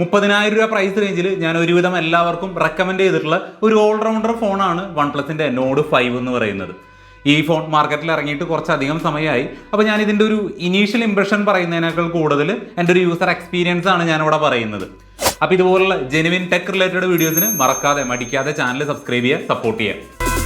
മുപ്പതിനായിരം രൂപ പ്രൈസ് റേഞ്ചിൽ ഞാൻ ഒരുവിധം എല്ലാവർക്കും റെക്കമെൻഡ് ചെയ്തിട്ടുള്ള ഒരു ഓൾറൗണ്ടർ ഫോണാണ് വൺ പ്ലസിന്റെ നോഡ് ഫൈവ് എന്ന് പറയുന്നത്. ഈ ഫോൺ മാർക്കറ്റിൽ ഇറങ്ങിയിട്ട് കുറച്ചധികം സമയമായി. അപ്പോൾ ഞാൻ ഇതിന്റെ ഒരു ഇനീഷ്യൽ ഇംപ്രഷൻ പറയുന്നതിനേക്കാൾ കൂടുതൽ എന്റെ ഒരു യൂസർ എക്സ്പീരിയൻസ് ആണ് ഞാനിവിടെ പറയുന്നത്. അപ്പോൾ ഇതുപോലുള്ള ജെനുവിൻ ടെക് റിലേറ്റഡ് വീഡിയോസിന് മറക്കാതെ മടിക്കാതെ ചാനൽ സബ്സ്ക്രൈബ് ചെയ്യുക സപ്പോർട്ട് ചെയ്യുക.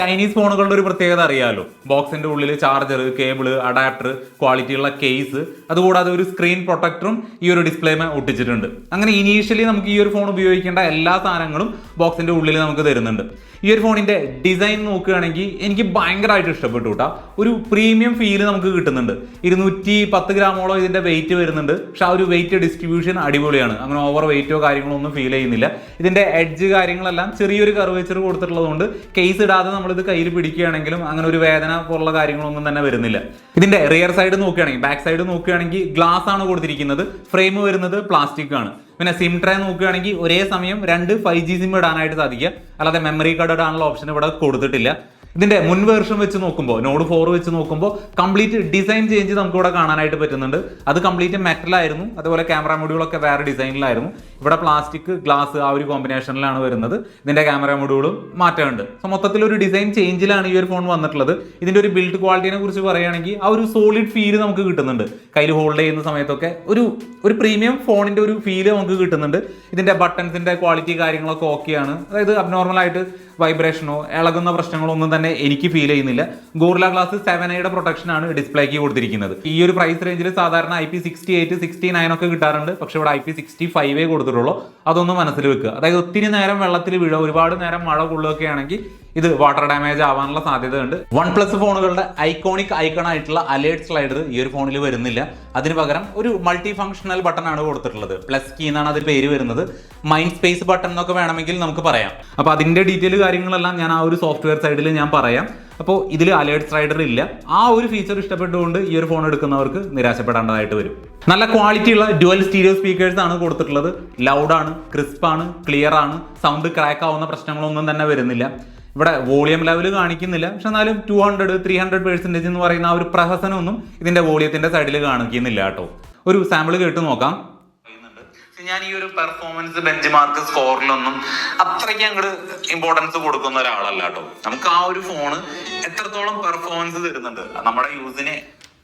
ചൈനീസ് ഫോണുകളുടെ ഒരു പ്രത്യേകത അറിയാലോ? ബോക്സിന്റെ ഉള്ളിൽ ചാർജർ കേബിൾ അഡാപ്റ്റർ ക്വാളിറ്റിയുള്ള കേസ് അതുകൂടാതെ ഒരു സ്ക്രീൻ പ്രൊട്ടക്ടറും ഈ ഒരു ഡിസ്പ്ലേമേ ഒട്ടിച്ചിട്ടുണ്ട്. അങ്ങനെ ഇനീഷ്യലി നമുക്ക് ഈ ഒരു ഫോൺ ഉപയോഗിക്കേണ്ട എല്ലാ സാധനങ്ങളും ബോക്സിന്റെ ഉള്ളിൽ നമുക്ക് തരുന്നുണ്ട്. ഈ ഒരു ഫോണിന്റെ ഡിസൈൻ നോക്കുകയാണെങ്കിൽ എനിക്ക് ഭയങ്കരമായിട്ട് ഇഷ്ടപ്പെട്ടു കേട്ടോ ഒരു പ്രീമിയം ഫീൽ നമുക്ക് കിട്ടുന്നുണ്ട്. ഇരുന്നൂറ്റി പത്ത് ഗ്രാമോളം ഇതിന്റെ വെയിറ്റ് വരുന്നുണ്ട്. പക്ഷെ ആ ഒരു വെയിറ്റ് ഡിസ്ട്രിബ്യൂഷൻ അടിപൊളിയാണ്. അങ്ങനെ ഓവർ വെയിറ്റോ കാര്യങ്ങളോ ഒന്നും ഫീൽ ചെയ്യുന്നില്ല. ഇതിന്റെ എഡ്ജ് കാര്യങ്ങളെല്ലാം ചെറിയൊരു കർവേച്ചർ കൊടുത്തിട്ടുള്ളതുകൊണ്ട് കേസ് ഇടാതെ നമ്മളിത് കയ്യിൽ പിടിക്കുകയാണെങ്കിലും അങ്ങനെ ഒരു വേദന പോലുള്ള കാര്യങ്ങളൊന്നും തന്നെ വരുന്നില്ല. ഇതിന്റെ റിയർ സൈഡ് നോക്കുകയാണെങ്കിൽ ബാക്ക് സൈഡ് നോക്കുകയാണെങ്കിൽ ഗ്ലാസ് ആണ് കൊടുത്തിരിക്കുന്നത്. ഫ്രെയിം വരുന്നത് പ്ലാസ്റ്റിക് ആണ്. പിന്നെ സിം ട്രേ നോക്കുകയാണെങ്കിൽ ഒരേ സമയം രണ്ട് ഫൈവ് ജി സിം ഇടാനായിട്ട് സാധിക്കുക. അല്ലാതെ മെമ്മറി കാർഡ് ഇടാനുള്ള ഓപ്ഷൻ ഇവിടെ കൊടുത്തിട്ടില്ല. ഇതിന്റെ മുൻ വേർഷൻ വെച്ച് നോക്കുമ്പോൾ നോഡ് ഫോർ വെച്ച് നോക്കുമ്പോൾ കംപ്ലീറ്റ് ഡിസൈൻ ചേഞ്ച് നമുക്ക് ഇവിടെ കാണാനായിട്ട് പറ്റുന്നുണ്ട്. അത് കംപ്ലീറ്റ് മെറ്റലായിരുന്നു അതുപോലെ ക്യാമറ മൊഡ്യൂളൊക്കെ വേറെ ഡിസൈനിലായിരുന്നു ഇവിടെ പ്ലാസ്റ്റിക് ഗ്ലാസ് ആ ഒരു കോമ്പിനേഷനിലാണ് വരുന്നത്. ഇതിന്റെ ക്യാമറ മൊഡ്യൂളും മാറ്റമുണ്ട്. സോ മൊത്തത്തിൽ ഒരു ഡിസൈൻ ചേഞ്ചിലാണ് ഈ ഒരു ഫോൺ വന്നിട്ടുള്ളത്. ഇതിന്റെ ഒരു ബിൽഡ് ക്വാളിറ്റിനെ കുറിച്ച് പറയുകയാണെങ്കിൽ ആ ഒരു സോളിഡ് ഫീൽ നമുക്ക് കിട്ടുന്നുണ്ട്. കയ്യിൽ ഹോൾഡ് ചെയ്യുന്ന സമയത്തൊക്കെ ഒരു ഒരു പ്രീമിയം ഫോണിന്റെ ഒരു ഫീൽ നമുക്ക് കിട്ടുന്നുണ്ട്. ഇതിന്റെ ബട്ടൺസിന്റെ ക്വാളിറ്റി കാര്യങ്ങളൊക്കെ ഓക്കെയാണ് അതായത് അബ്നോർമൽ ആയിട്ട് വൈബ്രേഷനോ ഇളകുന്ന പ്രശ്നങ്ങളോ ഒന്നും തന്നെ എനിക്ക് ഫീൽ ചെയ്യുന്നില്ല. ഗോറില ഗ്ലാസ് സെവൻ ഐയുടെ പ്രൊട്ടക്ഷൻ ആണ് ഡിസ്പ്ലേക്ക് കൊടുത്തിരിക്കുന്നത്. ഈ ഒരു പ്രൈസ് റേഞ്ചിൽ സാധാരണ I P sixty eight sixty nine ഒക്കെ കിട്ടാറുണ്ട്. പക്ഷെ ഇവിടെ ഐ പി സിക്സ്റ്റി ഫൈവേ കൊടുത്തിട്ടുള്ളൂ. അതൊന്നും മനസ്സിൽ വെക്കുക. അതായത് ഒത്തിരി നേരം വെള്ളത്തിൽ വീഴുക ഒരുപാട് നേരം മഴ കൊള്ളുകയൊക്കെ ആണെങ്കിൽ ഇത് വാട്ടർ ഡാമേജ് ആവാനുള്ള സാധ്യതയുണ്ട്. വൺ പ്ലസ് ഫോണുകളുടെ ഐക്കോണിക് ഐക്കൺ ആയിട്ടുള്ള അലേർട്ട് സ്ലൈഡർ ഈ ഒരു ഫോണിൽ വരുന്നില്ല. അതിന് പകരം ഒരു മൾട്ടി ഫംഗ്ഷണൽ ബട്ടൺ ആണ് കൊടുത്തിട്ടുള്ളത്. പ്ലസ് കീ എന്നാണ് അതിൽ പേര് വരുന്നത്. മൈൻഡ് സ്പേസ് ബട്ടൺ എന്നൊക്കെ വേണമെങ്കിൽ നമുക്ക് പറയാം. അപ്പോൾ അതിന്റെ ഡീറ്റെയിൽ കാര്യങ്ങളെല്ലാം ഞാൻ ആ ഒരു സോഫ്റ്റ്വെയർ സൈഡിൽ ഞാൻ പറയാം. അപ്പോൾ ഇതിൽ അലേർട്ട് സ്ട്രൈഡർ ഇല്ല. ആ ഒരു ഫീച്ചർ ഇഷ്ടപ്പെട്ടുകൊണ്ട് ഈ ഒരു ഫോൺ എടുക്കുന്നവർക്ക് നിരാശപ്പെടേണ്ടതായിട്ട് വരും. നല്ല ക്വാളിറ്റി ഉള്ള ഡ്യുവൽ സ്റ്റീരിയോ സ്പീക്കേഴ്സ് ആണ് കൊടുത്തിട്ടുള്ളത്. ലൗഡാണ് ക്രിസ്പാണ് ക്ലിയർ ആണ് സൗണ്ട് ക്രാക്ക് ആവുന്ന പ്രശ്നങ്ങളൊന്നും തന്നെ വരുന്നില്ല. ഇവിടെ വോളിയം ലെവൽ കാണിക്കുന്നില്ല. പക്ഷെ എന്നാലും two hundred three hundred percentage എന്ന് പറയുന്ന ആ ഒരു പ്രഹസനമൊന്നും ഇതിന്റെ വോളിയത്തിന്റെ സൈഡിൽ കാണിക്കുന്നില്ല കേട്ടോ. ഒരു സാമ്പിൾ കേട്ട് നോക്കാം. ഞാൻ ഈ ഒരു പെർഫോമൻസ് ബെഞ്ച് മാർക്ക് സ്കോറിലൊന്നും അത്രയ്ക്ക് അങ്ങോട്ട് ഇമ്പോർട്ടൻസ് കൊടുക്കുന്ന ഒരാളല്ല കേട്ടോ. നമുക്ക് ആ ഒരു ഫോണ് എത്രത്തോളം പെർഫോമൻസ് തരുന്നുണ്ട്? നമ്മുടെ യൂസിനെ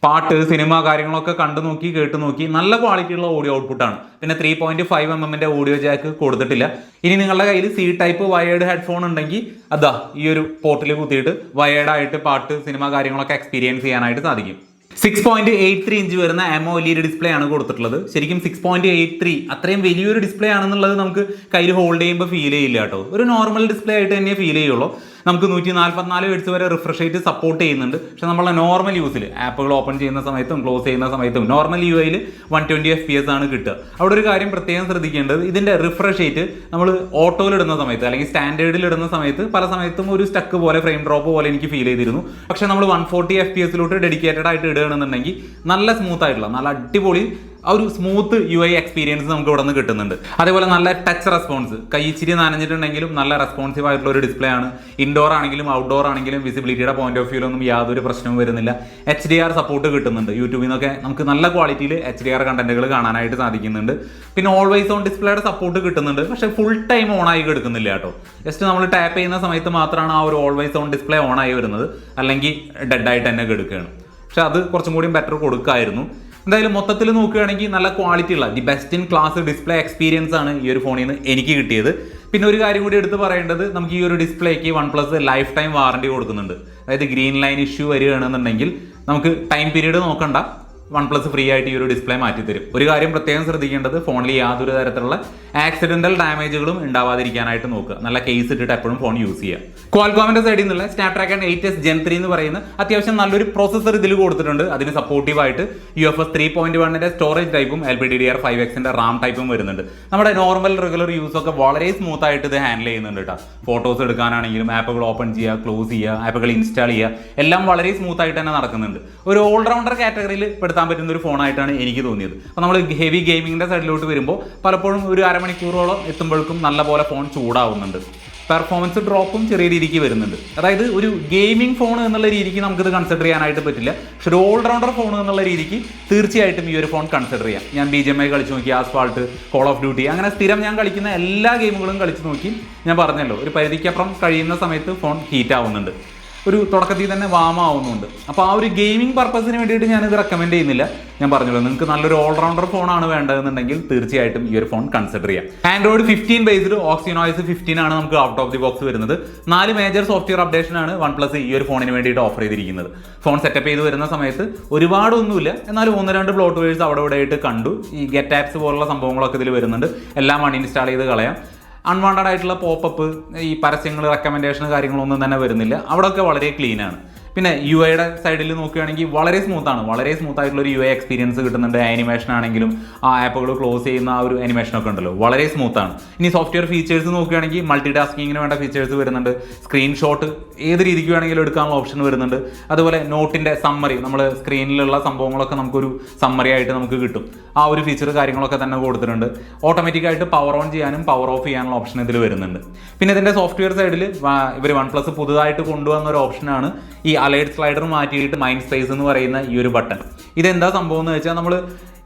പാട്ട് സിനിമ കാര്യങ്ങളൊക്കെ കണ്ടു നോക്കി കേട്ടു നോക്കി നല്ല ക്വാളിറ്റിയുള്ള ഓഡിയോ ഔട്ട്പുട്ടാണ് പിന്നെ ത്രീ പോയിന്റ് ഫൈവ് എം എമ്മിന്റെ ഓഡിയോ ജാക്ക് കൊടുത്തിട്ടില്ല. ഇനി നിങ്ങളുടെ കയ്യിൽ സി ടൈപ്പ് വയേർഡ് ഹെഡ്ഫോൺ ഉണ്ടെങ്കിൽ അതാ ഈ ഒരു പോർട്ടിൽ കുത്തിയിട്ട് വയേർഡായിട്ട് പാട്ട് സിനിമ കാര്യങ്ങളൊക്കെ എക്സ്പീരിയൻസ് ചെയ്യാനായിട്ട് സാധിക്കും. Six point eight three inch വരുന്ന എമോ വലിയൊരു ഡിസ്പ്ലേ ആണ് കൊടുത്തിട്ടുള്ളത്. ശരിക്കും സിക്സ് പോയിന്റ് എയ്റ്റ് ത്രീ അത്രയും വലിയൊരു ഡിസ്പ്ലേ ആണെന്നുള്ളത് നമുക്ക് കയ്യിൽ ഹോൾഡ് ചെയ്യുമ്പോൾ ഫീൽ ചെയ്യില്ല കേട്ടോ. ഒരു നോർമൽ ഡിസ്പ്ലേ ആയിട്ട് തന്നെ ഫീൽ ചെയ്യുള്ളൂ. നമുക്ക് നൂറ്റി നാൽപ്പത്തിനാല് ഹെഡ്സ് വരെ റിഫ്രഷ് റേറ്റ് സപ്പോർട്ട് ചെയ്യുന്നുണ്ട്. പക്ഷേ നമ്മളെ നോർമൽ യൂസിൽ ആപ്പുകൾ ഓപ്പൺ ചെയ്യുന്ന സമയത്തും ക്ലോസ് ചെയ്യുന്ന സമയത്തും നോർമൽ യു ഐയിൽ one twenty F P S ആണ് കിട്ടുക. അവിടെ ഒരു കാര്യം പ്രത്യേകം ശ്രദ്ധിക്കേണ്ടത് ഇതിന്റെ റിഫ്രഷ് റേറ്റ് നമ്മൾ ഓട്ടോയിൽ ഇടുന്ന സമയത്ത് അല്ലെങ്കിൽ സ്റ്റാൻഡേർഡിൽ ഇടുന്ന സമയത്ത് പല സമയത്തും ഒരു സ്റ്റക്ക് പോലെ ഫ്രെയിം ഡ്രോപ്പ് പോലെ എനിക്ക് ഫീൽ ചെയ്തിരുന്നു. പക്ഷേ നമ്മൾ വൺ ഫോർട്ടി എഫ് പി എസിലോട്ട് ഡെഡിക്കേറ്റഡ് ആയിട്ട് ഇടുകയാണെന്നുണ്ടെങ്കിൽ നല്ല സ്മൂത്ത് ആയിട്ടുള്ള നല്ല അടിപൊളി ആ ഒരു സ്മൂത്ത് യു ഐ എക്സ്പീരിയൻസ് നമുക്ക് ഇവിടെ നിന്ന് കിട്ടുന്നുണ്ട്. അതേപോലെ നല്ല ടച്ച് റെസ്പോൺസ് കൈ ഇച്ചിരി നനഞ്ഞിട്ടുണ്ടെങ്കിലും നല്ല റെസ്പോൺസീവ് ആയിട്ടുള്ള ഒരു ഡിസ്പ്ലേ ആണ്. ഇൻഡോർ ആണെങ്കിലും ഔട്ട്ഡോർ ആണെങ്കിലും വിസിബിലിറ്റിയുടെ പോയിന്റ് ഓഫ് വ്യൂലൊന്നും യാതൊരു പ്രശ്നവും വരുന്നില്ല. എച്ച് ഡി ആർ സപ്പോർട്ട് കിട്ടുന്നുണ്ട്. യൂട്യൂബിൽ നിന്നൊക്കെ നമുക്ക് നല്ല ക്വാളിറ്റിയിൽ എച്ച് ഡി ആർ കണ്ടന്റുകൾ കാണാനായിട്ട് സാധിക്കുന്നുണ്ട്. പിന്നെ ഓൾവേസ് ഓൺ ഡിസ്പ്ലേയുടെ സപ്പോർട്ട് കിട്ടുന്നുണ്ട്. പക്ഷേ ഫുൾ ടൈം ഓൺ ആയി കിടക്കുന്നില്ല കേട്ടോ. ജസ്റ്റ് നമ്മൾ ടാപ്പ് ചെയ്യുന്ന സമയത്ത് മാത്രമാണ് ആ ഒരു ഓൾവേസ് ഓൺ ഡിസ്പ്ലേ ഓൺ ആയി വരുന്നത്. അല്ലെങ്കിൽ ഡെഡ് ആയിട്ട് തന്നെ കിടക്കുകയാണ്. പക്ഷെ അത് കുറച്ചും കൂടി ബെറ്റർ കൊടുക്കായിരുന്നു. എന്തായാലും മൊത്തത്തിൽ നോക്കുകയാണെങ്കിൽ നല്ല ക്വാളിറ്റി ഉള്ള the best in class display experience ആണ് ഈ ഒരു ഫോണിൽ നിന്ന് എനിക്ക് കിട്ടിയത്. പിന്നെ ഒരു കാര്യം കൂടി എടുത്ത് പറയേണ്ടത് നമുക്ക് ഈ ഒരു ഡിസ്പ്ലേക്ക് OnePlus lifetime warranty കൊടുക്കുന്നുണ്ട്. അതായത് ഗ്രീൻ ലൈൻ ഇഷ്യൂ വരികയാണെന്നുണ്ടെങ്കിൽ നമുക്ക് ടൈം പീരീഡ് നോക്കണ്ട. വൺ പ്ലസ് ഫ്രീ ആയിട്ട് ഈ ഒരു ഡിസ്പ്ലേ മാറ്റിത്തരും. ഒരു കാര്യം പ്രത്യേകം ശ്രദ്ധിക്കേണ്ടത് ഫോണിൽ യാതൊരു തരത്തിലുള്ള ആക്സിഡന്റൽ ഡാമേജുകളും ഉണ്ടാവാതിരിക്കാനായിട്ട് നോക്കുക. നല്ല കേസ് ഇട്ടിട്ട് എപ്പോഴും ഫോൺ യൂസ് ചെയ്യുക. ക്വാൽകോമിന്റെ സൈഡിൽ നിന്നുള്ള Snapdragon eight S gen three എന്ന് പറയുന്ന അത്യാവശ്യം നല്ലൊരു പ്രോസസ്സർ ഇതിൽ കൊടുത്തിട്ടുണ്ട്. അതിന് സപ്പോർട്ടീവ് ആയിട്ട് U F S three point വണ്ണിന്റെ സ്റ്റോറേജ് ടൈപ്പും L P D D R five എക്സിന്റെ റാം ടൈപ്പും വരുന്നുണ്ട്. നമ്മുടെ നോർമൽ റെഗുലർ യൂസ് ഒക്കെ വളരെ സ്മൂത്ത് ആയിട്ട് ഇത് ഹാൻഡിൽ ചെയ്യുന്നുണ്ട് കേട്ടോ ഫോട്ടോസ് എടുക്കാനാണെങ്കിലും ആപ്പുകൾ ഓപ്പൺ ചെയ്യുക ക്ലോസ് ചെയ്യുക ആപ്പുകൾ ഇൻസ്റ്റാൾ ചെയ്യുക എല്ലാം വളരെ സ്മൂത്ത് ആയിട്ട് തന്നെ നടക്കുന്നുണ്ട്. ഒരു ഓൾറൗണ്ടർ കാറ്റഗറിയിൽ പെടുത്താൻ പറ്റുന്ന ഒരു ഫോണായിട്ടാണ് എനിക്ക് തോന്നിയത്. അപ്പോൾ നമ്മൾ ഹെവി ഗെയിമിങ്ങിന്റെ സൈഡിലോട്ട് വരുമ്പോൾ പലപ്പോഴും ഒരു അരമണിക്കൂറോളം എത്തുമ്പോഴേക്കും നല്ല പോലെ ഫോൺ ചൂടാവുന്നുണ്ട്. പെർഫോമൻസ് ഡ്രോപ്പും ചെറിയ രീതിക്ക് വരുന്നുണ്ട്. അതായത് ഒരു ഗെയിമിംഗ് ഫോൺ എന്നുള്ള രീതിക്ക് നമുക്കിത് കൺസിഡർ ചെയ്യാനായിട്ട് പറ്റില്ല. പക്ഷെ ഒരു ഓൾറൗണ്ടർ ഫോൺ എന്നുള്ള രീതിക്ക് തീർച്ചയായിട്ടും ഈ ഒരു ഫോൺ കൺസിഡർ ചെയ്യാം. ഞാൻ ബി ജി എം ഐ കളിച്ച് നോക്കി ആസ്ഫാൾട്ട് കോൾ ഓഫ് ഡ്യൂട്ടി അങ്ങനെ സ്ഥിരം ഞാൻ കളിക്കുന്ന എല്ലാ ഗെയിമുകളും കളിച്ച് നോക്കി ഞാൻ പറഞ്ഞല്ലോ ഒരു പരിധിക്കപ്പുറം കഴിയുന്ന സമയത്ത് ഫോൺ ഹീറ്റ് ആവുന്നുണ്ട്. ഒരു തുടക്കത്തിൽ തന്നെ വാമാവുന്നുണ്ട്. അപ്പോൾ ആ ഒരു ഗെയിമിംഗ് പർപ്പസിന് വേണ്ടിയിട്ട് ഇത് റെക്കമെൻഡ് ചെയ്യുന്നില്ല. ഞാൻ പറഞ്ഞല്ലോ നിങ്ങൾക്ക് നല്ലൊരു ഓൾറൗണ്ടർ ഫോണാണ് വേണ്ടതെന്നുണ്ടെങ്കിൽ തീർച്ചയായിട്ടും ഈ ഒരു ഫോൺ കൺസിഡർ ചെയ്യാം. Android fifteen based OxygenOS fifteen ആണ് നമുക്ക് ഔട്ട് ഓഫ് ദി ബോക്സ് വരുന്നത്. നാല് മേജർ സോഫ്റ്റ്വെയർ അപ്ഡേഷൻ ആണ് വൺ പ്ലസ് ഈ ഒരു ഫോണിന് വേണ്ടിയിട്ട് ഓഫർ ചെയ്തിരിക്കുന്നത്. ഫോൺ സെറ്റപ്പ് ചെയ്ത് വരുന്ന സമയത്ത് ഒരുപാടൊന്നുമില്ല. എന്നാലും ഒന്ന് രണ്ട് ബ്ലോട്ട് വേഴ്സ് അവിടെ ഇവിടെ ആയിട്ട് കണ്ടു. ഈ ഗെറ്റ് ആപ്സ് പോലുള്ള സംഭവങ്ങളൊക്കെ ഇതിൽ വരുന്നുണ്ട്. എല്ലാം അൺഇൻസ്റ്റാൾ ചെയ്ത് കളയാം. അൺവാണ്ടഡ് ആയിട്ടുള്ള പോപ്പപ്പ് ഈ പരസ്യങ്ങൾ റെക്കമെൻഡേഷൻ കാര്യങ്ങളൊന്നും തന്നെ വരുന്നില്ല. അവിടെയൊക്കെ വളരെ ക്ലീൻ ആണ്. പിന്നെ യു ഐയുടെ സൈഡിൽ നോക്കുകയാണെങ്കിൽ വളരെ സ്മൂത്ത് ആണ്. വളരെ സ്മൂത്ത് ആയിട്ടുള്ള ഒരു യു ഐ എക്സ്പീരിയൻസ് കിട്ടുന്നുണ്ട്. ആനിമേഷൻ ആണെങ്കിലും ആ ആപ്പുകൾ ക്ലോസ് ചെയ്യുന്ന ആ ഒരു ആനിമേഷൻ ഒക്കെ ഉണ്ടല്ലോ. വളരെ സ്മൂത്ത് ആണ്. ഇനി സോഫ്റ്റ്വെയർ ഫീച്ചേഴ്സ് നോക്കുകയാണെങ്കിൽ മൾട്ടി ടാസ്കിങ്ങിന് വേണ്ട ഫീച്ചേഴ്സ് വരുന്നുണ്ട്. സ്ക്രീൻഷോട്ട് ഏത് രീതിക്ക് വേണമെങ്കിലും എടുക്കാനുള്ള ഓപ്ഷൻ വരുന്നുണ്ട്. അതുപോലെ നോട്ടിന്റെ സമ്മറി നമ്മൾ സ്ക്രീനിലുള്ള സംഭവങ്ങളൊക്കെ നമുക്കൊരു സമ്മറി ആയിട്ട് നമുക്ക് കിട്ടും. ആ ഒരു ഫീച്ചർ കാര്യങ്ങളൊക്കെ തന്നെ കൊടുത്തിട്ടുണ്ട്. ഓട്ടോമാറ്റിക്കായിട്ട് പവർ ഓൺ ചെയ്യാനും പവർ ഓഫ് ചെയ്യാനുള്ള ഓപ്ഷൻ ഇതിൽ വരുന്നുണ്ട്. പിന്നെ ഇതിന്റെ സോഫ്റ്റ്വെയർ സൈഡിൽ ഇവർ വൺ പ്ലസ് പുതുതായിട്ട് കൊണ്ടുവന്ന ഒരു ഓപ്ഷനാണ് ഈ അലൈഡ് സ്ലൈഡർ മാറ്റിയിട്ട് മൈൻഡ് സ്പേസ് എന്ന് പറയുന്ന ഈ ഒരു ബട്ടൺ ഇതെന്താ സംഭവം എന്ന് വെച്ചാൽ നമ്മൾ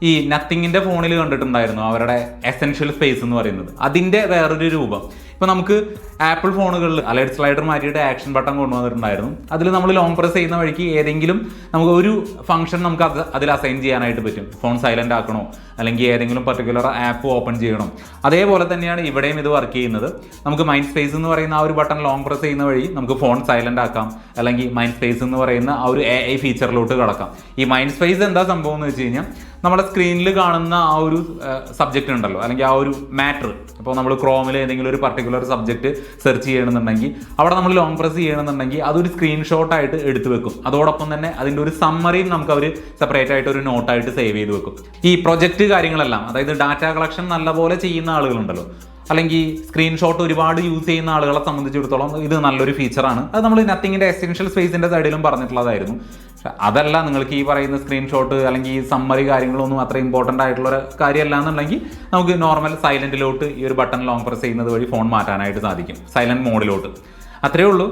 ഈ നത്തിങ്ങിന്റെ ഫോണിൽ കണ്ടിട്ടുണ്ടായിരുന്നു അവരുടെ എസെൻഷ്യൽ സ്പേസ് എന്ന് പറയുന്നത്. അതിന്റെ വേറൊരു രൂപം. ഇപ്പൊ നമുക്ക് ആപ്പിൾ ഫോണുകളിൽ അലേർട്ട് സ്ലൈഡർ മാറ്റിയിട്ട് ആക്ഷൻ ബട്ടൺ കൊണ്ടുവന്നിട്ടുണ്ടായിരുന്നു. അതിൽ നമ്മൾ ലോങ് പ്രസ് ചെയ്യുന്ന വഴിക്ക് ഏതെങ്കിലും നമുക്ക് ഒരു ഫംഗ്ഷൻ നമുക്ക് അത് അതിൽ അസൈൻ ചെയ്യാനായിട്ട് പറ്റും. ഫോൺ സൈലന്റ് ആക്കണോ? അല്ലെങ്കിൽ ഏതെങ്കിലും പർട്ടിക്കുലർ ആപ്പ് ഓപ്പൺ ചെയ്യണം? അതേപോലെ തന്നെയാണ് ഇവിടെയും ഇത് വർക്ക് ചെയ്യുന്നത്. നമുക്ക് മൈൻഡ് സ്പേസ് എന്ന് പറയുന്ന ആ ഒരു ബട്ടൺ ലോങ് പ്രസ് ചെയ്യുന്ന വഴി നമുക്ക് ഫോൺ സൈലന്റ് ആക്കാം. അല്ലെങ്കിൽ മൈൻഡ് സ്പേസ് എന്ന് പറയുന്ന ആ ഒരു എ ഐ ഫീച്ചറിലോട്ട് കടക്കാം. ഈ മൈൻഡ് സ്പേസ് എന്താ സംഭവം എന്ന് വെച്ച് കഴിഞ്ഞാൽ നമ്മുടെ സ്ക്രീനിൽ കാണുന്ന ആ ഒരു സബ്ജക്റ്റ് ഉണ്ടല്ലോ. അല്ലെങ്കിൽ ആ ഒരു മാറ്റർ അപ്പോൾ നമ്മൾ ക്രോമിൽ ഏതെങ്കിലും ഒരു പർട്ടിക്കുലർ സബ്ജക്റ്റ് സെർച്ച് ചെയ്യണമെന്നുണ്ടെങ്കിൽ അവിടെ നമ്മൾ ലോങ് പ്രസ് ചെയ്യണമെന്നുണ്ടെങ്കിൽ അതൊരു സ്ക്രീൻഷോട്ട് ആയിട്ട് എടുത്തു വെക്കും. അതോടൊപ്പം തന്നെ അതിന്റെ ഒരു സമ്മറിയും നമുക്ക് അവർ സെപ്പറേറ്റ് ആയിട്ട് ഒരു നോട്ടായിട്ട് സേവ് ചെയ്ത് വെക്കും. ഈ പ്രൊജക്റ്റ് കാര്യങ്ങളെല്ലാം അതായത് ഡാറ്റ കളക്ഷൻ നല്ലപോലെ ചെയ്യുന്ന ആളുകളുണ്ടല്ലോ. അല്ലെങ്കിൽ സ്ക്രീൻഷോട്ട് ഒരുപാട് യൂസ് ചെയ്യുന്ന ആളുകളെ സംബന്ധിച്ചിടത്തോളം ഇത് നല്ലൊരു ഫീച്ചറാണ് അത് നമ്മൾ നത്തിങ്ങിന്റെ എസെൻഷ്യൽ സ്പേസിന്റെ സൈഡിലും പറഞ്ഞിട്ടുള്ളതായിരുന്നു. അതല്ല നിങ്ങൾക്ക് ഈ പറയുന്ന സ്ക്രീൻഷോട്ട് അല്ലെങ്കിൽ ഈ സമ്മറി കാര്യങ്ങളൊന്നും അത്ര ഇമ്പോർട്ടന്റ് ആയിട്ടുള്ള ഒരു കാര്യമല്ല എന്നുണ്ടെങ്കിൽ നമുക്ക് നോർമൽ സൈലന്റിലോട്ട് ഈ ഒരു ബട്ടൺ ലോങ് പ്രസ് ചെയ്യുന്നത് വഴി ഫോൺ മാറ്റാനായിട്ട് സാധിക്കും. സൈലന്റ് മോഡിലോട്ട് അത്രയേ ഉള്ളൂ.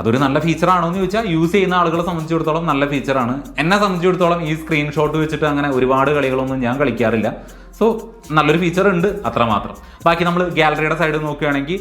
അതൊരു നല്ല ഫീച്ചറാണോ എന്ന് ചോദിച്ചാൽ യൂസ് ചെയ്യുന്ന ആളുകളെ സംബന്ധിച്ചിടത്തോളം നല്ല ഫീച്ചറാണ് എന്നെ സംബന്ധിച്ചിടത്തോളം ഈ സ്ക്രീൻഷോട്ട് വെച്ചിട്ട് അങ്ങനെ ഒരുപാട് കളികളൊന്നും ഞാൻ കളിക്കാറില്ല. സോ നല്ലൊരു ഫീച്ചർ ഉണ്ട് അത്രമാത്രം. ബാക്കി നമ്മൾ ഗാലറിയുടെ സൈഡ് നോക്കുകയാണെങ്കിൽ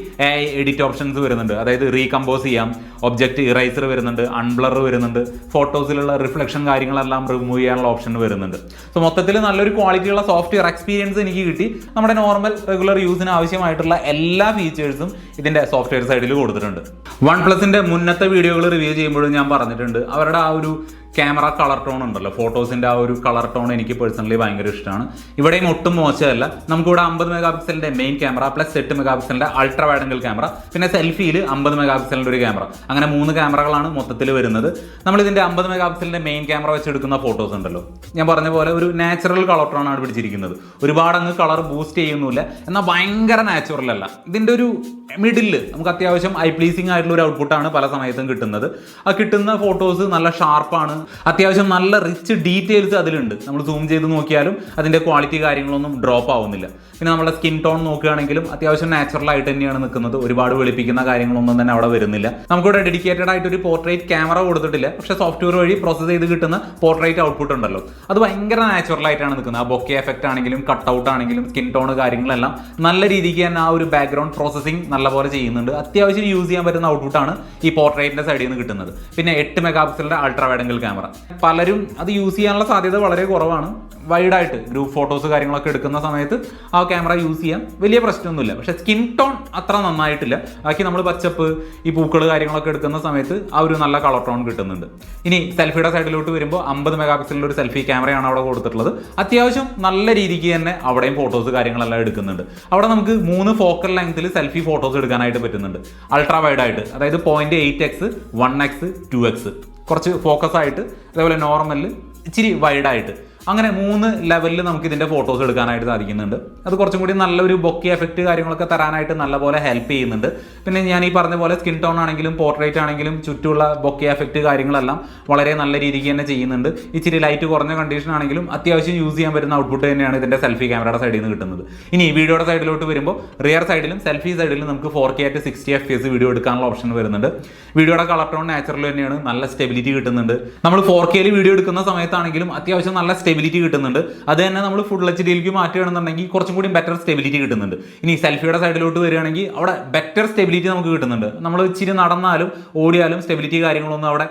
എഡിറ്റ് ഓപ്ഷൻസ് വരുന്നുണ്ട്. അതായത് റീകമ്പോസ് ചെയ്യാം ഒബ്ജക്റ്റ് ഇറൈസർ വരുന്നുണ്ട് അൺബ്ലർ വരുന്നുണ്ട് ഫോട്ടോസിലുള്ള റിഫ്ലക്ഷൻ കാര്യങ്ങളെല്ലാം റിമൂവ് ചെയ്യാനുള്ള ഓപ്ഷൻ വരുന്നുണ്ട്. സോ മൊത്തത്തിൽ നല്ലൊരു ക്വാളിറ്റിയുള്ള സോഫ്റ്റ്വെയർ എക്സ്പീരിയൻസ് എനിക്ക് കിട്ടി. നമ്മുടെ നോർമൽ റെഗുലർ യൂസിന് ആവശ്യമായിട്ടുള്ള എല്ലാ ഫീച്ചേഴ്സും ഇതിന്റെ സോഫ്റ്റ്വെയർ സൈഡിൽ കൊടുത്തിട്ടുണ്ട്. വൺ പ്ലസിന്റെ മുന്നത്തെ വീഡിയോകൾ റിവ്യൂ ചെയ്യുമ്പോഴും ഞാൻ പറഞ്ഞിട്ടുണ്ട്. അവരുടെ ആ ഒരു ക്യാമറ കളർ ടോൺ ഉണ്ടല്ലോ. ഫോട്ടോസിന്റെ ആ ഒരു കളർ ടോൺ എനിക്ക് പേഴ്സണലി ഭയങ്കര ഇഷ്ടമാണ്. ഇവിടെയും ഒട്ടും മോശമല്ല. നമുക്കിവിടെ അമ്പത് മെഗാ പിക്സലിന്റെ മെയിൻ ക്യാമറ പ്ലസ് എട്ട് മെഗാ പിക്സലിന്റെ അൾട്രാ ആംഗിൾ ക്യാമറ പിന്നെ സെൽഫിയിൽ അമ്പത് മെഗാ പിക്സലിന്റെ ഒരു ക്യാമറ അങ്ങനെ മൂന്ന് ക്യാമറകളാണ് മൊത്തത്തിൽ വരുന്നത്. നമ്മൾ ഇതിന്റെ അമ്പത് മെഗാ പിക്സലിന്റെ മെയിൻ ക്യാമറ വെച്ച് എടുക്കുന്ന ഫോട്ടോസ് ഉണ്ടല്ലോ. ഞാൻ പറഞ്ഞ പോലെ ഒരു നാച്ചുറൽ കളർ ടോൺ ആണ് പിടിച്ചിരിക്കുന്നത്. ഒരുപാട് അങ്ങ് കളർ ബൂസ്റ്റ് ചെയ്യുന്നില്ല എന്നാൽ ഭയങ്കര നാച്ചുറൽ അല്ല. ഇതിന്റെ ഒരു മിഡിൽ നമുക്ക് അത്യാവശ്യം ഐ പ്ലീസിംഗ് ആയിട്ടുള്ള ഒരു ഔട്ട്പുട്ടാണ് പല സമയത്തും കിട്ടുന്നത്. ആ കിട്ടുന്ന ഫോട്ടോസ് നല്ല ഷാർപ്പാണ് അത്യാവശ്യം നല്ല റിച്ച് ഡീറ്റെയിൽസ് അതിലുണ്ട്. നമ്മൾ സൂം ചെയ്ത് നോക്കിയാലും അതിന്റെ ക്വാളിറ്റി കാര്യങ്ങളൊന്നും ഡ്രോപ്പ് ആവുന്നില്ല. പിന്നെ നമ്മുടെ സ്കിൻ ടോൺ നോക്കുകയാണെങ്കിലും അത്യാവശ്യം നാച്ചുറൽ ആയിട്ട് തന്നെയാണ് നിൽക്കുന്നത്. ഒരുപാട് വെളുപ്പിക്കുന്ന കാര്യങ്ങളൊന്നും തന്നെ അവിടെ വരുന്നില്ല. നമുക്കിവിടെ ഡെഡിക്കേറ്റഡ് ആയിട്ട് ഒരു പോർട്രേറ്റ് ക്യാമറ കൊടുത്തിട്ടില്ല. പക്ഷേ സോഫ്റ്റ്വെയർ വഴി പ്രോസസ്സ് ചെയ്ത് കിട്ടുന്ന പോർട്രേറ്റ് ഔട്ട്പുട്ട് ഉണ്ടല്ലോ. അത് ഭയങ്കര നാച്ചുറൽ ആയിട്ടാണ് നിൽക്കുന്നത്. ആ ബൊക്കെ എഫക്റ്റ് ആണെങ്കിലും കട്ട് ഔട്ട് ആണെങ്കിലും സ്കിൻ ടോൺ കാര്യങ്ങളെല്ലാം നല്ല രീതിക്ക് തന്നെ ആ ഒരു ബാക്ക്ഗ്രൗണ്ട് പ്രോസസ്സിംഗ് നല്ലപോലെ ചെയ്യുന്നുണ്ട്. അത്യാവശ്യം യൂസ് ചെയ്യാൻ പറ്റുന്ന ഔട്ട്പുട്ടാണ് ഈ പോർട്രേറ്റിന്റെ സൈഡിൽ നിന്ന് കിട്ടുന്നത്. പിന്നെ എട്ട് മെഗാ പിക്സലിന്റെ അൾട്രാ വൈഡ് ആംഗിൾ ക്യാമറ പലരും അത് യൂസ് ചെയ്യാനുള്ള സാധ്യത വളരെ കുറവാണ്. വൈഡായിട്ട് ഗ്രൂപ്പ് ഫോട്ടോസ് കാര്യങ്ങളൊക്കെ എടുക്കുന്ന സമയത്ത് ആ ക്യാമറ യൂസ് ചെയ്യാം വലിയ പ്രശ്നമൊന്നുമില്ല. പക്ഷെ സ്കിൻ ടോൺ അത്ര നന്നായിട്ടില്ല. ബാക്കി നമ്മൾ പച്ചപ്പ് ഈ പൂക്കൾ കാര്യങ്ങളൊക്കെ എടുക്കുന്ന സമയത്ത് ആ ഒരു നല്ല കളർ ടോൺ കിട്ടുന്നുണ്ട്. ഇനി സെൽഫിയുടെ സൈഡിലോട്ട് വരുമ്പോൾ അമ്പത് മെഗാ പിക്സലിന്റെ ഒരു സെൽഫി ക്യാമറയാണ് അവിടെ കൊടുത്തിട്ടുള്ളത്. അത്യാവശ്യം നല്ല രീതിക്ക് തന്നെ അവിടെയും ഫോട്ടോസ് കാര്യങ്ങളെല്ലാം എടുക്കുന്നുണ്ട്. അവിടെ നമുക്ക് മൂന്ന് ഫോക്കൽ ലെങ്ത്തിൽ സെൽഫി ഫോട്ടോസ് എടുക്കാനായിട്ട് പറ്റുന്നുണ്ട്. അൾട്രാ വൈഡായിട്ട് അതായത് point eight x one x two x കുറച്ച് ഫോക്കസ് ആയിട്ട് അതേപോലെ നോർമലിൽ ഇച്ചിരി വൈഡായിട്ട് അങ്ങനെ മൂന്ന് ലെവലിൽ നമുക്ക് ഇതിന്റെ ഫോട്ടോസ് എടുക്കാനായിട്ട് സാധിക്കുന്നുണ്ട്. അത് കുറച്ചും കൂടി നല്ലൊരു ബൊക്കി എഫക്റ്റ് കാര്യങ്ങളൊക്കെ തരാനായിട്ട് നല്ലപോലെ ഹെൽപ്പ് ചെയ്യുന്നുണ്ട്. പിന്നെ ഞാൻ ഈ പറഞ്ഞ പോലെ സ്കിൻ ടോൺ ആണെങ്കിലും പോർട്രേറ്റ് ആണെങ്കിലും ചുറ്റുമുള്ള ബൊക്കി എഫക്റ്റ് കാര്യങ്ങളെല്ലാം വളരെ നല്ല രീതിക്ക് തന്നെ ചെയ്യുന്നുണ്ട്. ഇച്ചിരി ലൈറ്റ് കുറഞ്ഞ കണ്ടീഷൻ ആണെങ്കിലും അത്യാവശ്യം യൂസ് ചെയ്യാൻ പറ്റുന്ന ഔട്ട്പുട്ട് തന്നെയാണ് ഇതിന്റെ സെൽഫി ക്യാമറയുടെ സൈഡിൽ നിന്ന് കിട്ടുന്നത്. ഇനി വീഡിയോയുടെ സൈഡിലോട്ട് വരുമ്പോൾ റിയർ സൈഡിലും സെൽഫി സൈഡിലും നമുക്ക് ഫോർ കെ ആയിട്ട് സിക്സ്റ്റി എഫ് എസ് വീഡിയോ എടുക്കാനുള്ള ഓപ്ഷൻ വരുന്നുണ്ട്. വീഡിയോയുടെ കളർ ടോൺ നാച്ചുറൽ തന്നെയാണ്. നല്ല സ്റ്റെബിലിറ്റി കിട്ടുന്നുണ്ട്. നമ്മൾ ഫോർ കെയിൽ വീഡിയോ എടുക്കുന്ന സമയത്താണെങ്കിലും അത്യാവശ്യം നല്ല സ്റ്റെബിലിറ്റി കിട്ടുന്നുണ്ട്. അത് തന്നെ നമ്മൾ ഫുൾ എച്ച് ഡിയിലേക്ക് മാറ്റുകയാണെന്നുണ്ടെങ്കിൽ കുറച്ചും കൂടി ബെറ്റർ സ്റ്റെബിലിറ്റി കിട്ടുന്നുണ്ട്. ഇനി സെൽഫിയുടെ സൈഡിലോട്ട് വരികയാണെങ്കിൽ അവിടെ ബെറ്റർ സ്റ്റെബിലിറ്റി നമുക്ക് കിട്ടുന്നുണ്ട്. നമ്മൾ ഇച്ചിരി നടന്നാലും ഓടിയാലും സ്റ്റെബിലിറ്റി കാര്യങ്ങളൊന്നും അവിടെ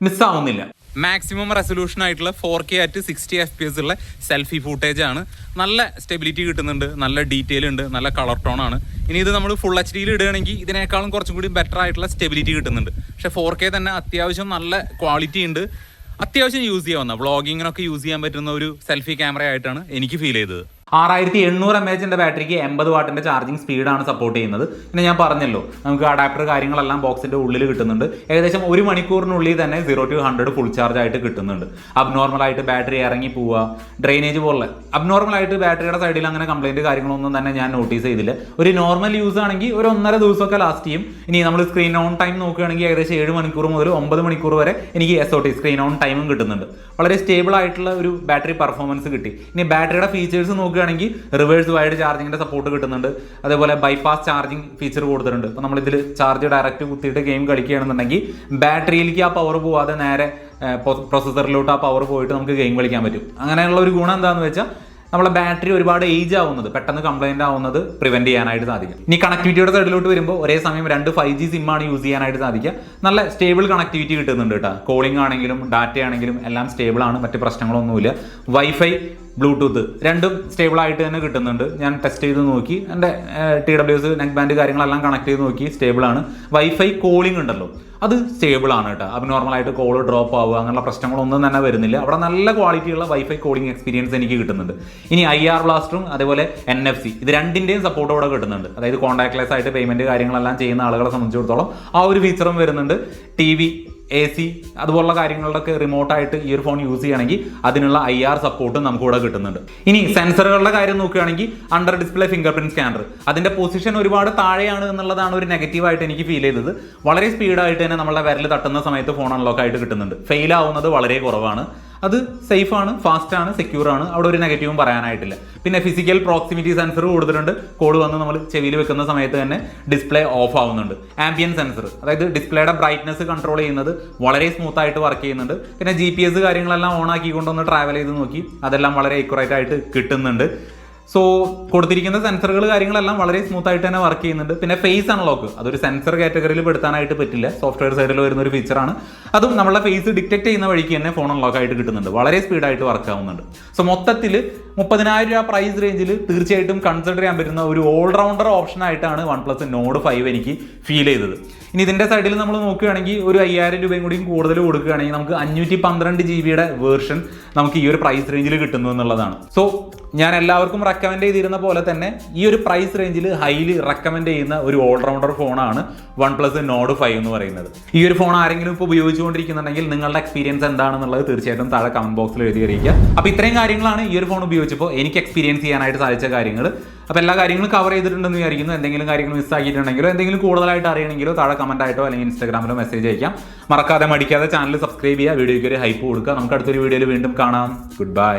മിസ്സാവുന്നില്ല മാക്സിമം റെസൊല്യൂഷൻ ആയിട്ടുള്ള four K at sixty F P S ഉള്ള സെൽഫി ഫൂട്ടേജ് ആണ്. നല്ല സ്റ്റെബിലിറ്റി കിട്ടുന്നുണ്ട് നല്ല ഡീറ്റെയിൽ ഉണ്ട് നല്ല കളർ ടോൺ ആണ്. ഇനി ഇത് നമ്മൾ ഫുൾ എച്ച് ഡിയിൽ ഇടുകയാണെങ്കിൽ ഇതിനേക്കാളും കുറച്ചും കൂടി ബെറ്റർ ആയിട്ടുള്ള സ്റ്റെബിലിറ്റി കിട്ടുന്നുണ്ട്. പക്ഷേ ഫോർ കെ തന്നെ അത്യാവശ്യം നല്ല ക്വാളിറ്റി ഉണ്ട്. അത്യാവശ്യം യൂസ് ചെയ്യാവുന്ന വ്ളോഗിങ്ങിനൊക്കെ യൂസ് ചെയ്യാൻ പറ്റുന്ന ഒരു സെൽഫി ക്യാമറ ആയിട്ടാണ് എനിക്ക് ഫീൽ ചെയ്തത്. ആറായിരത്തി എണ്ണൂറ് എം എച്ചിന്റെ ബാറ്ററിക്ക് എൺപത് വാട്ടിന്റെ ചാർജിങ് സ്പീഡാണ് സപ്പോർട്ട് ചെയ്യുന്നത്. പിന്നെ ഞാൻ പറഞ്ഞല്ലോ നമുക്ക് അഡാപ്റ്റർ കാര്യങ്ങളെല്ലാം ബോക്സിന്റെ ഉള്ളിൽ കിട്ടുന്നുണ്ട്. ഏകദേശം ഒരു മണിക്കൂറിനുള്ളിൽ തന്നെ zero to hundred full charge ആയിട്ട് കിട്ടുന്നുണ്ട്. അബ്നോർമൽ ആയിട്ട് ബാറ്ററി ഇറങ്ങി പോവുക ഡ്രെയിനേജ് പോലെ. അബ്നോർമൽ ആയിട്ട് ബാറ്ററിയുടെ സൈഡിൽ അങ്ങനെ കംപ്ലൈന്റ് കാര്യങ്ങളൊന്നും തന്നെ ഞാൻ നോട്ടീസ് ചെയ്തില്ല. ഒരു നോർമൽ യൂസ് ആണെങ്കിൽ ഒരു ഒന്നര ദിവസമൊക്കെ ലാസ്റ്റ് ചെയ്യും. ഇനി നമ്മൾ സ്ക്രീൻ ഓൺ ടൈം നോക്കുകയാണെങ്കിൽ ഏകദേശം ഏഴ് മണിക്കൂർ മുതൽ ഒമ്പത് മണിക്കൂർ വരെ എനിക്ക് S O T screen on ടൈമും കിട്ടുന്നുണ്ട്. വളരെ സ്റ്റേബിൾ ആയിട്ടുള്ള ഒരു ബാറ്ററി പെർഫോമൻസ് കിട്ടി. ഇനി ബാറ്ററിയുടെ ഫീച്ചേഴ്സ് നോക്കുകയാണെങ്കിൽ റിവേഴ്സ് വൈഡ് ചാർജിങ്ങിന്റെ സപ്പോർട്ട് കിട്ടുന്നുണ്ട്. അതേപോലെ ബൈപ്പാസ് ചാർജിങ് ഫീച്ചർ കൊടുത്തിട്ടുണ്ട്. അപ്പോൾ നമ്മളിതിൽ ചാർജ് ഡയറക്റ്റ് കുത്തിയിട്ട് ഗെയിം കളിക്കുകയാണെന്നുണ്ടെങ്കിൽ ബാറ്ററിയിലേക്ക് ആ പവർ പോവാതെ നേരെ പ്രൊസസറിലോട്ട് ആ പവർ പോയിട്ട് നമുക്ക് ഗെയിം കളിക്കാൻ പറ്റും. അങ്ങനെയുള്ള ഒരു ഗുണം എന്താണെന്ന് വെച്ചാൽ നമ്മളെ ബാറ്ററി ഒരുപാട് ഏജ് ആവുന്നത് പെട്ടെന്ന് കംപ്ലൈന്റ് ആവുന്നത് പ്രിവെന്റ് ചെയ്യാനായിട്ട് സാധിക്കും. ഇനി കണക്ടിവിറ്റിയുടെ സൈഡിലോട്ട് വരുമ്പോൾ ഒരേ സമയം രണ്ട് ഫൈവ് ജി സിമ്മാണ് യൂസ് ചെയ്യാനായിട്ട് സാധിക്കുക. നല്ല സ്റ്റേബിൾ കണക്ടിവിറ്റി കിട്ടുന്നുണ്ട് കേട്ടോ. കോളിംഗ് ആണെങ്കിലും ഡാറ്റ ആണെങ്കിലും എല്ലാം സ്റ്റേബിൾ ആണ് മറ്റ് പ്രശ്നങ്ങളൊന്നുമില്ല. വൈഫൈ ബ്ലൂടൂത്ത് രണ്ടും സ്റ്റേബിൾ ആയിട്ട് തന്നെ കിട്ടുന്നുണ്ട്. ഞാൻ ടെസ്റ്റ് ചെയ്ത് നോക്കി. എന്റെ T W S neck band കാര്യങ്ങളെല്ലാം കണക്ട് ചെയ്ത് നോക്കി. സ്റ്റേബിൾ ആണ്. വൈഫൈ കോളിംഗ് ഉണ്ടല്ലോ. അത് സ്റ്റേബിൾ ആണ് കേട്ടോ. അപ്പം നോർമലായിട്ട് കോൾ ഡ്രോപ്പ് ആവുക അങ്ങനെയുള്ള പ്രശ്നങ്ങളൊന്നും തന്നെ വരുന്നില്ല. അവിടെ നല്ല ക്വാളിറ്റിയുള്ള വൈഫൈ കോളിംഗ് എക്സ്പീരിയൻസ് എനിക്ക് കിട്ടുന്നുണ്ട്. ഇനി ഐ ആർ ബ്ലാസ്റ്ററും അതേപോലെ എൻ എഫ് സി ഇത് രണ്ടിന്റെയും സപ്പോർട്ട് അവിടെ കിട്ടുന്നുണ്ട്. അതായത് കോൺടാക്ട്ലെസ് ആയിട്ട് പേയ്മെന്റ് കാര്യങ്ങളെല്ലാം ചെയ്യുന്ന ആളുകളെ സംബന്ധിച്ചിടത്തോളം ആ ഒരു ഫീച്ചറും വരുന്നുണ്ട്. ടി വി എ സി അതുപോലുള്ള കാര്യങ്ങളിലൊക്കെ റിമോട്ടായിട്ട് ഈ ഒരു ഫോൺ യൂസ് ചെയ്യണമെങ്കിൽ അതിനുള്ള ഐ ആർ സപ്പോർട്ടും നമുക്ക് ഇവിടെ കിട്ടുന്നുണ്ട്. ഇനി സെൻസറുകളുടെ കാര്യം നോക്കുകയാണെങ്കിൽ under display fingerprint scanner അതിന്റെ പൊസിഷൻ ഒരുപാട് താഴെയാണ് എന്നുള്ളതാണ് ഒരു നെഗറ്റീവായിട്ട് എനിക്ക് ഫീൽ ചെയ്തത്. വളരെ സ്പീഡായിട്ട് തന്നെ നമ്മളെ വിരൽ തട്ടുന്ന സമയത്ത് ഫോൺ അൺലോക്ക് ആയിട്ട് കിട്ടുന്നുണ്ട്. ഫെയിൽ ആവുന്നത് വളരെ കുറവാണ്. അത് സേഫ് ആണ് ഫാസ്റ്റ് ആണ് സെക്യൂർ ആണ്. അവിടെ ഒരു നെഗറ്റീവും പറയാനായിട്ടില്ല. പിന്നെ ഫിസിക്കൽ പ്രോക്സിമിറ്റി സെൻസർ കൊടുത്തിട്ടുണ്ട് കോഡ് വന്ന് നമ്മൾ ചെവിയിൽ വെക്കുന്ന സമയത്ത് തന്നെ ഡിസ്പ്ലേ ഓഫ് ആവുന്നുണ്ട്. ആംബിയൻ സെൻസർ അതായത് ഡിസ്പ്ലേയുടെ ബ്രൈറ്റ്നസ് കൺട്രോൾ ചെയ്യുന്നത് വളരെ സ്മൂത്ത് ആയിട്ട് വർക്ക് ചെയ്യുന്നുണ്ട്. പിന്നെ ജി പി എസ് കാര്യങ്ങളെല്ലാം ഓൺ ആക്കിക്കൊണ്ടൊന്ന് ട്രാവൽ ചെയ്ത് നോക്കി അതെല്ലാം വളരെ എക്യുറേറ്റ് ആയിട്ട് കിട്ടുന്നുണ്ട്. സോ കൊടുത്തിരിക്കുന്ന സെൻസറുകൾ കാര്യങ്ങളെല്ലാം വളരെ സ്മൂത്ത് ആയിട്ട് തന്നെ വർക്ക് ചെയ്യുന്നുണ്ട്. പിന്നെ ഫേസ് അൺലോക്ക് അതൊരു സെൻസർ കാറ്റഗറിയിൽ പെടുത്താനായിട്ട് പറ്റില്ല. സോഫ്റ്റ്വെയർ സൈഡിൽ വരുന്ന ഒരു ഫീച്ചറാണ് അതും നമ്മളെ ഫേസ് ഡിറ്റക്ട് ചെയ്യുന്ന വഴിക്ക് തന്നെ ഫോൺ അൺലോക്ക് ആയിട്ട് കിട്ടുന്നുണ്ട്. വളരെ സ്പീഡായിട്ട് വർക്ക് ആവുന്നുണ്ട്. സോ മൊത്തത്തിൽ മുപ്പതിനായിരം രൂപ പ്രൈസ് റേഞ്ചിൽ തീർച്ചയായിട്ടും കൺസിഡർ ചെയ്യാൻ പറ്റുന്ന ഒരു ഓൾറൗണ്ടർ ഓപ്ഷൻ ആയിട്ടാണ് വൺ പ്ലസ് നോഡ് ഫൈവ് എനിക്ക് ഫീൽ ചെയ്തത്. ഇനി ഇതിന്റെ സൈഡിൽ നമ്മൾ നോക്കുകയാണെങ്കിൽ ഒരു അയ്യായിരം രൂപയും കൂടിയും കൂടുതൽ കൊടുക്കുകയാണെങ്കിൽ നമുക്ക് അഞ്ഞൂറ്റി പന്ത്രണ്ട് ജി ബിയുടെ വേർഷൻ നമുക്ക് ഈ ഒരു പ്രൈസ് റേഞ്ചിൽ കിട്ടുന്നു എന്നുള്ളതാണ്. സോ ഞാൻ എല്ലാവർക്കും റെക്കമെൻഡ് ചെയ്തിരുന്ന പോലെ തന്നെ ഈ ഒരു പ്രൈസ് റേഞ്ചിൽ ഹൈലി റെക്കമെൻഡ് ചെയ്യുന്ന ഒരു ഓൾറൗണ്ടർ ഫോണാണ് വൺ പ്ലസ് നോഡ് ഫൈവ് എന്ന് പറയുന്നത്. ഈ ഒരു ഫോൺ ആരെങ്കിലും ഇപ്പോൾ ഉപയോഗിച്ചുകൊണ്ടിരിക്കുന്നുണ്ടെങ്കിൽ നിങ്ങളുടെ എക്സ്പീരിയൻസ് എന്താണെന്നുള്ളത് തീർച്ചയായിട്ടും താഴെ കമന്റ് ബോക്സിൽ എഴുതി അറിയിക്കുക. അപ്പോൾ ഇത്രയും കാര്യങ്ങളാണ് ഈ ഒരു ഫോൺ ഉപയോഗിച്ചപ്പോൾ എനിക്ക് എക്സ്പീരിയൻസ് ചെയ്യാനായിട്ട് സാധിച്ച കാര്യങ്ങൾ അപ്പോൾ എല്ലാ കാര്യങ്ങളും കവർ ചെയ്തിട്ടുണ്ടെന്ന് വിചാരിക്കുന്നു. എന്തെങ്കിലും കാര്യങ്ങൾ മിസ്സാക്കിയിട്ടുണ്ടെങ്കിലോ എന്തെങ്കിലും കൂടുതലായിട്ട് അറിയണമെങ്കിലോ താഴെ കമന്റ് ആയിട്ടോ അല്ലെങ്കിൽ ഇൻസ്റ്റാഗ്രാമിലോ മെസ്സേജ് അയക്കാം. മറക്കാതെ മടിക്കാതെ ചാനൽ സബ്സ്ക്രൈബ് ചെയ്യുക വീഡിയോയ്ക്ക് ഒരു ഹൈപ്പ് കൊടുക്കുക. നമുക്ക് അടുത്തൊരു വീഡിയോയിൽ വീണ്ടും കാണാം. Good bye